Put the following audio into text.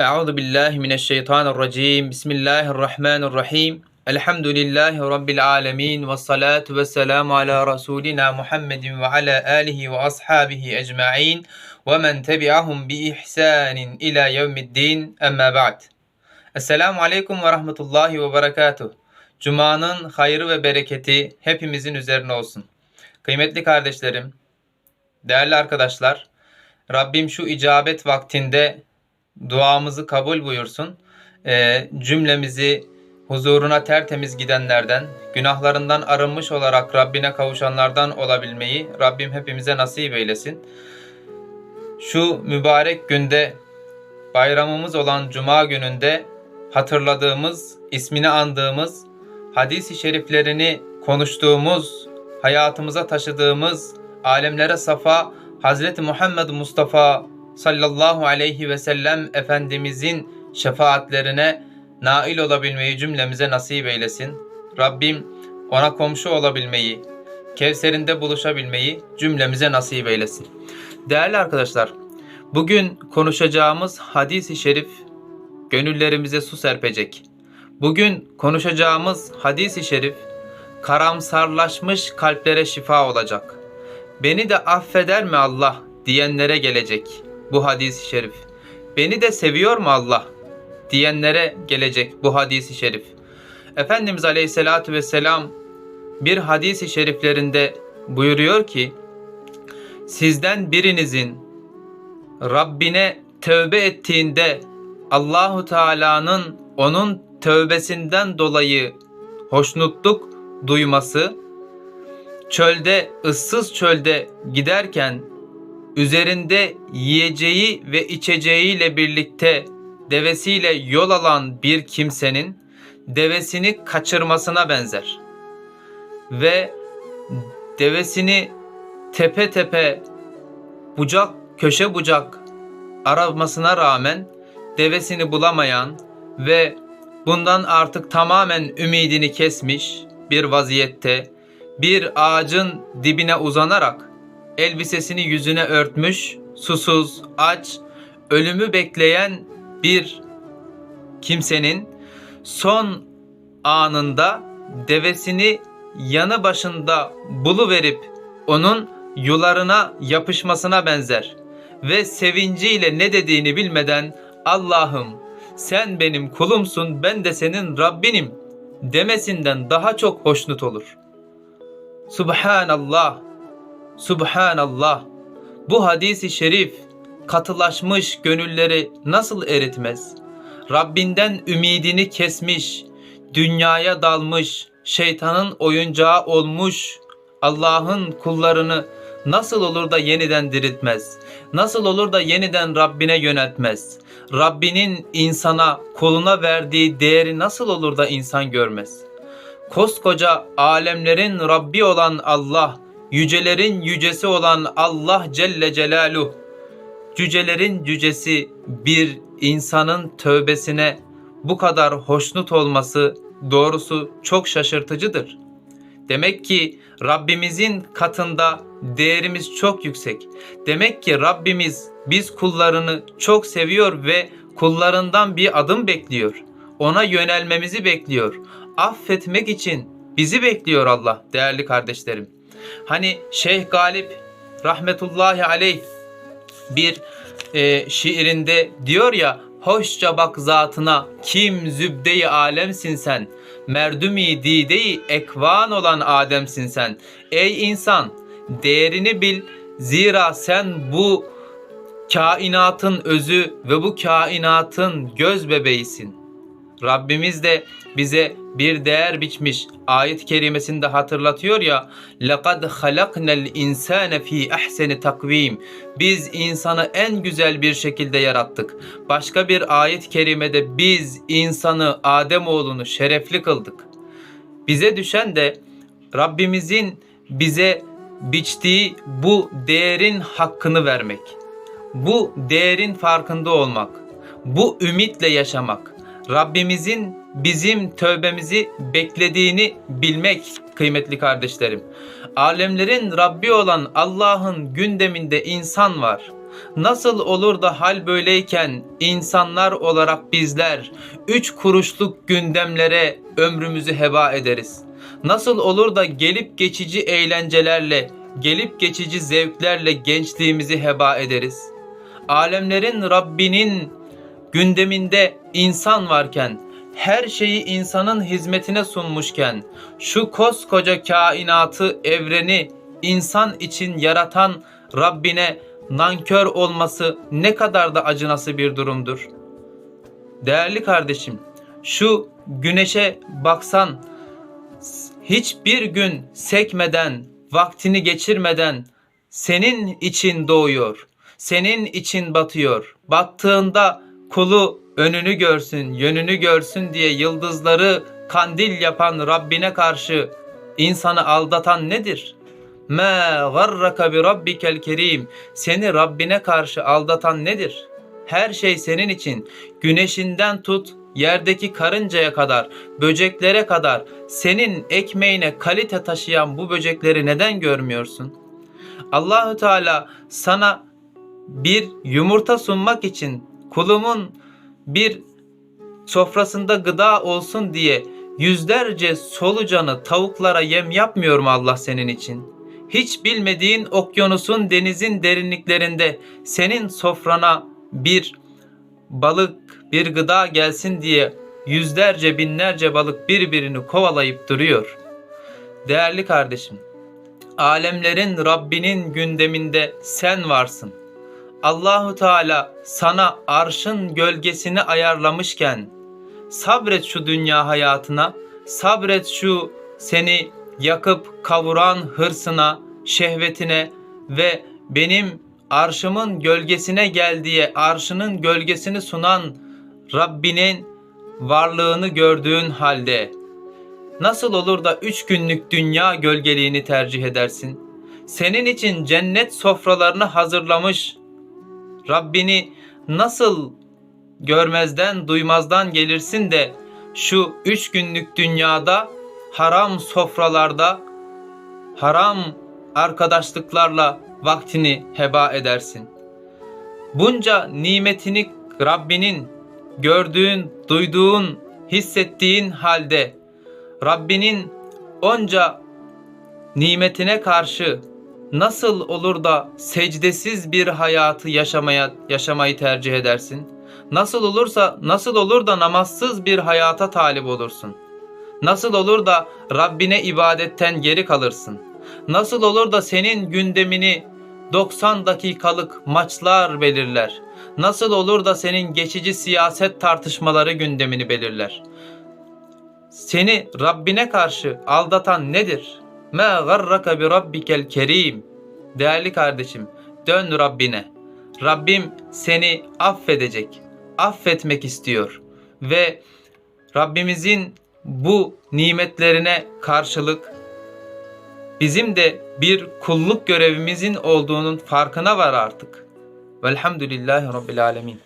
Euzu billahi mineşşeytanirracim. Bismillahirrahmanirrahim. Elhamdülillahi rabbil alamin ve salatu vesselamu ala rasulina Muhammedin ve ala alihi ve ashabihi ecmaîn ve men tebi'ahum bi ihsanin ila yevmiddin. Amma ba'd. Esselamu aleyküm ve rahmetullahi ve berekatuh. Cuma'nın hayrı ve bereketi hepimizin üzerine olsun. Kıymetli kardeşlerim, değerli arkadaşlar, Rabbim şu icabet vaktinde duamızı kabul buyursun. Ee, cümlemizi huzuruna tertemiz gidenlerden, günahlarından arınmış olarak Rabbine kavuşanlardan olabilmeyi Rabbim hepimize nasip eylesin. Şu mübarek günde bayramımız olan Cuma gününde hatırladığımız, ismini andığımız, hadis-i şeriflerini konuştuğumuz, hayatımıza taşıdığımız, alemlere safa Hazreti Muhammed Mustafa sallallahu aleyhi ve sellem Efendimizin şefaatlerine nail olabilmeyi cümlemize nasip eylesin. Rabbim ona komşu olabilmeyi, Kevser'inde buluşabilmeyi cümlemize nasip eylesin. Değerli arkadaşlar, bugün konuşacağımız hadis-i şerif gönüllerimize su serpecek. Bugün konuşacağımız hadis-i şerif karamsarlaşmış kalplere şifa olacak. Beni de affeder mi Allah diyenlere gelecek bu hadis-i şerif. Beni de seviyor mu Allah diyenlere gelecek bu hadis-i şerif. Efendimiz Aleyhisselatü Vesselam bir hadis-i şeriflerinde buyuruyor ki sizden birinizin Rabbine tövbe ettiğinde Allahu Teala'nın onun tövbesinden dolayı hoşnutluk duyması çölde ıssız çölde giderken üzerinde yiyeceği ve içeceğiyle birlikte devesiyle yol alan bir kimsenin devesini kaçırmasına benzer. Ve devesini tepe tepe bucak köşe bucak aramasına rağmen devesini bulamayan ve bundan artık tamamen ümidini kesmiş bir vaziyette bir ağacın dibine uzanarak elbisesini yüzüne örtmüş, susuz, aç, ölümü bekleyen bir kimsenin son anında devesini yanı başında buluverip onun yularına yapışmasına benzer ve sevinciyle ne dediğini bilmeden Allah'ım sen benim kulumsun ben de senin Rabbinim demesinden daha çok hoşnut olur. Subhanallah Subhanallah. Bu hadisi şerif katılaşmış gönülleri nasıl eritmez? Rabbinden ümidini kesmiş, dünyaya dalmış, şeytanın oyuncağı olmuş Allah'ın kullarını nasıl olur da yeniden diriltmez? Nasıl olur da yeniden Rabbine yöneltmez? Rabbinin insana, kuluna verdiği değeri nasıl olur da insan görmez? Koskoca alemlerin Rabbi olan Allah, yücelerin yücesi olan Allah Celle Celaluhu, cücelerin cücesi bir insanın tövbesine bu kadar hoşnut olması doğrusu çok şaşırtıcıdır. Demek ki Rabbimizin katında değerimiz çok yüksek. Demek ki Rabbimiz biz kullarını çok seviyor ve kullarından bir adım bekliyor. Ona yönelmemizi bekliyor. Affetmek için bizi bekliyor Allah değerli kardeşlerim. Hani Şeyh Galip rahmetullahi aleyh bir e, şiirinde diyor ya Hoşça bak zatına kim zübdeyi alemsin sen. Merdumi dideyi ekvan olan Ademsin sen. Ey insan değerini bil zira sen bu kainatın özü ve bu kainatın göz bebeğisin. Rabbimiz de bize bir değer biçmiş ayet-i kerimesinde hatırlatıyor ya لَقَدْ خَلَقْنَا الْاِنْسَانَ ف۪ي اَحْسَنِ takvim Biz insanı en güzel bir şekilde yarattık. Başka bir ayet-i kerimede biz insanı Adem oğlunu şerefli kıldık. Bize düşen de Rabbimizin bize biçtiği bu değerin hakkını vermek. Bu değerin farkında olmak. Bu ümitle yaşamak. Rabbimizin bizim tövbemizi beklediğini bilmek kıymetli kardeşlerim. Alemlerin Rabbi olan Allah'ın gündeminde insan var. Nasıl olur da hal böyleyken insanlar olarak bizler üç kuruşluk gündemlere ömrümüzü heba ederiz? Nasıl olur da gelip geçici eğlencelerle, gelip geçici zevklerle gençliğimizi heba ederiz? Alemlerin Rabbinin gündeminde insan varken, her şeyi insanın hizmetine sunmuşken, şu koskoca kainatı, evreni insan için yaratan Rabbine nankör olması ne kadar da acınası bir durumdur. Değerli kardeşim, şu güneşe baksan hiçbir gün sekmeden, vaktini geçirmeden senin için doğuyor. Senin için batıyor. Battığında kulu önünü görsün, yönünü görsün diye yıldızları kandil yapan Rabbine karşı insanı aldatan nedir? Ma garraka bi rabbikel kerim. Seni Rabbine karşı aldatan nedir? Her şey senin için. Güneşinden tut, yerdeki karıncaya kadar, böceklere kadar senin ekmeğine kalite taşıyan bu böcekleri neden görmüyorsun? Allahü Teala sana bir yumurta sunmak için kulumun bir sofrasında gıda olsun diye yüzlerce solucanı tavuklara yem yapmıyor mu Allah senin için? Hiç bilmediğin okyanusun denizin derinliklerinde senin sofrana bir balık, bir gıda gelsin diye yüzlerce binlerce balık birbirini kovalayıp duruyor. Değerli kardeşim, alemlerin Rabbinin gündeminde sen varsın. Allahu Teala sana arşın gölgesini ayarlamışken sabret şu dünya hayatına, sabret şu seni yakıp kavuran hırsına, şehvetine ve benim arşımın gölgesine gel diye arşının gölgesini sunan Rabbinin varlığını gördüğün halde nasıl olur da üç günlük dünya gölgeliğini tercih edersin? Senin için cennet sofralarını hazırlamış Rabbini nasıl görmezden duymazdan gelirsin de şu üç günlük dünyada haram sofralarda haram arkadaşlıklarla vaktini heba edersin. Bunca nimetini Rabbinin gördüğün, duyduğun, hissettiğin halde Rabbinin onca nimetine karşı nasıl olur da secdesiz bir hayatı yaşamaya yaşamayı tercih edersin? Nasıl olursa nasıl olur da namazsız bir hayata talip olursun? Nasıl olur da Rabbine ibadetten geri kalırsın? Nasıl olur da senin gündemini 90 dakikalık maçlar belirler? Nasıl olur da senin geçici siyaset tartışmaları gündemini belirler? Seni Rabbine karşı aldatan nedir? Ma garraka bi rabbikel kerim. Değerli kardeşim, dön Rabbine. Rabbim seni affedecek. Affetmek istiyor ve Rabbimizin bu nimetlerine karşılık bizim de bir kulluk görevimizin olduğunun farkına var artık. Velhamdülillahi Rabbil Alemin.